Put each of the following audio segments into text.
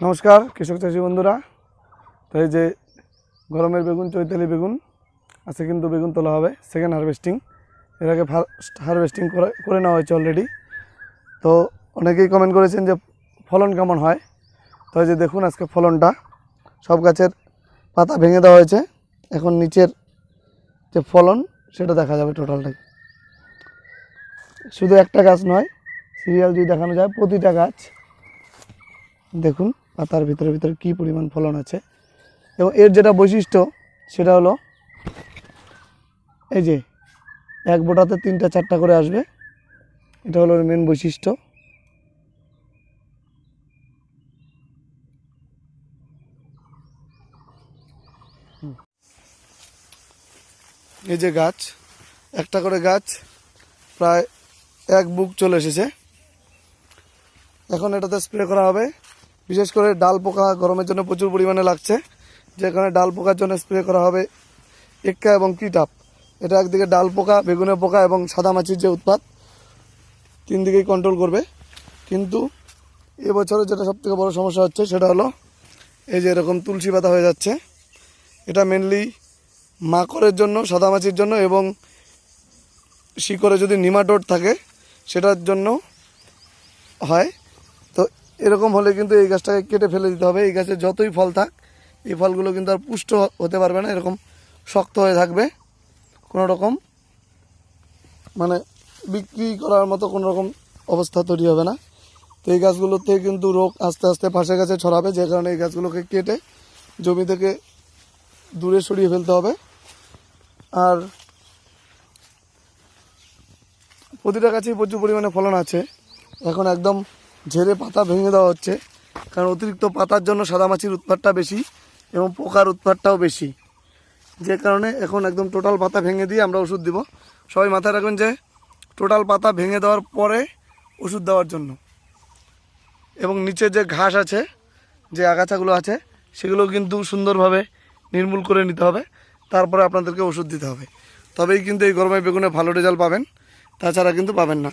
নমস্কার, কৃষক চাষি বন্ধুরা। তো এই যে গরমের বেগুন, চৈতালি বেগুন আছে কিন্তু বেগুন তোলা হবে সেকেন্ড হারভেস্টিং এর আগে ফার্স্ট হারভেস্টিং করে করে নেওয়া হয়েছে অলরেডি তো অনেকেই কমেন্ট করেছেন যে ফলন কেমন হয়? তো এই যে দেখুন আজকে ফলনটা, সব গাছের পাতা ভেঙে দেওয়া হয়েছে। এখন নিচের যে ফলন, সেটা দেখা যাবে টোটালটাই শুধু একটা গাছ নয় সিরিয়াল যদি দেখানো যায়, প্রতিটা গাছ। দেখুন। পাতার ভিতরে ভিতরে কী পরিমাণ ফলন আছে। এবং এর যেটা বৈশিষ্ট্য, সেটা হলো এই যে এক বোটাতে তিনটা চারটা করে আসবে। এটা হলো মেন বৈশিষ্ট্য। এই যে গাছ, একটা করে গাছ প্রায় এক বুক চলে এসেছে। এখন এটাতে স্প্রে করা হবে। বিশেষ করে ডাল পোকা গরমের জন্য প্রচুর পরিমাণে লাগছে। যেখানে ডাল পোকার জন্য স্প্রে করা হবে এক্কা এবং কিটাপ। এটা একদিকে ডাল পোকা, বেগুনের পোকা এবং সাদা মাছির যে উৎপাত, তিন দিকেই কন্ট্রোল করবে। কিন্তু এবছরে যেটা সবথেকে বড় সমস্যা হচ্ছে সেটা হলো এই যে এরকম তুলসী পাতা হয়ে যাচ্ছে। এটা মেনলি মাকড়ের জন্য, সাদা মাছির জন্য এবং শিকড়ে যদি নিমাটোড থাকে, সেটার জন্য হয়। তো এরকম হলে কিন্তু এই গাছটাকে কেটে ফেলে দিতে হবে। এই গাছে যতই ফল থাক, এই ফলগুলো কিন্তু আর পুষ্ট হতে পারবে না, এরকম শক্ত হয়ে থাকবে। কোনো রকম মানে বিক্রি করার মতো কোনো রকম অবস্থা তৈরি হবে না। তো এই গাছগুলোতে কিন্তু রোগ আস্তে আস্তে পাশে গাছে ছড়াবে, যে কারণে এই গাছগুলোকে কেটে জমি থেকে দূরে সরিয়ে ফেলতে হবে। আর প্রতিটা গাছেই প্রচুর পরিমাণে ফলন আছে। এখন একদম ঝেড়ে পাতা ভেঙে দেওয়া হচ্ছে। কারণ অতিরিক্ত পাতার জন্য সাদামাছির উৎপাতটা বেশি এবং পোকার উৎপাতটাও বেশি। যে কারণে এখন একদম টোটাল পাতা ভেঙে দিয়ে আমরা ওষুধ দিব। সবাই মাথায় রাখবেন যে টোটাল পাতা ভেঙে দেওয়ার পরে ওষুধ দেওয়ার জন্য। এবং নিচে যে ঘাস আছে, যে আগাছাগুলো আছে, সেগুলো কিন্তু সুন্দরভাবে নির্মূল করে নিতে হবে। তারপরে আপনাদেরকে ওষুধ দিতে হবে। তবেই কিন্তু এই গরমে বেগুনে ভালো রেজাল্ট পাবেন। তাছাড়া কিন্তু পাবেন না।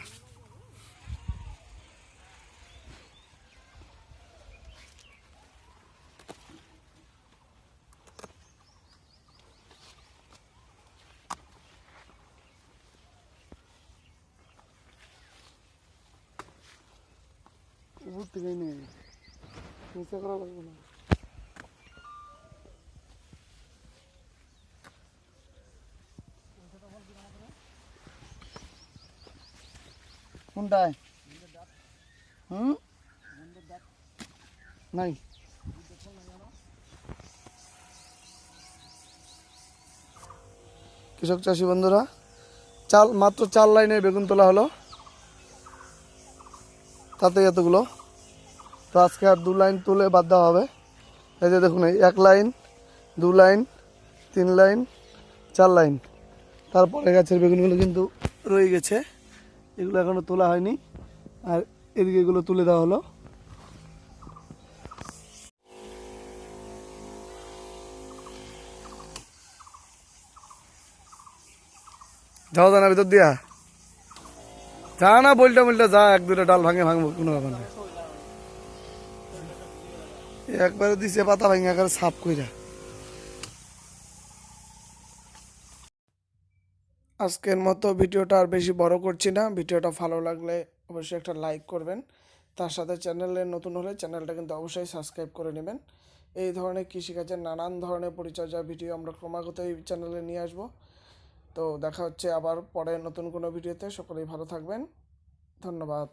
নিয়ে নিচে করা লাগবে না। কোনটায়? হুম? নাই। কৃষক চাষি বন্ধুরা, চাল মাত্র চার লাইনে বেগুন তোলা হলো। তাতে এতগুলো। তো আজকে আর দু লাইন তুলে বাদ দেওয়া হবে। এই যে দেখুন, এই এক লাইন, দু লাইন, তিন লাইন, চার লাইন। তারপরে গাছের বেগুনগুলো কিন্তু রয়ে গেছে। এগুলো এখনও তোলা হয়নি। আর এদিকে এগুলো তুলে দেওয়া হলো। যাও জানা ভিতর দিয়া। যা না বলটা বলটা যা, এক দুটো ডাল ভাঙে, ভাঙবো, কোনো ব্যাপার না। একবারে দিছে, পাতা ভাঙে একবারে সাফ কইরা। আজকের মতো ভিডিওটা আর বেশি বড় করছি না। ভিডিওটা ভালো লাগলে অবশ্যই একটা লাইক করবেন। তার সাথে চ্যানেলে নতুন হলে চ্যানেলটা কিন্তু অবশ্যই সাবস্ক্রাইব করে নেবেন। এই ধরনের কৃষিকাজের নানান ধরনের পরিচর্যা ভিডিও আমরা ক্রমাগত এই চ্যানেলে নিয়ে আসব। তো দেখা হচ্ছে আবার পরে নতুন কোনো ভিডিওতে। সকলেই ভালো থাকবেন। ধন্যবাদ।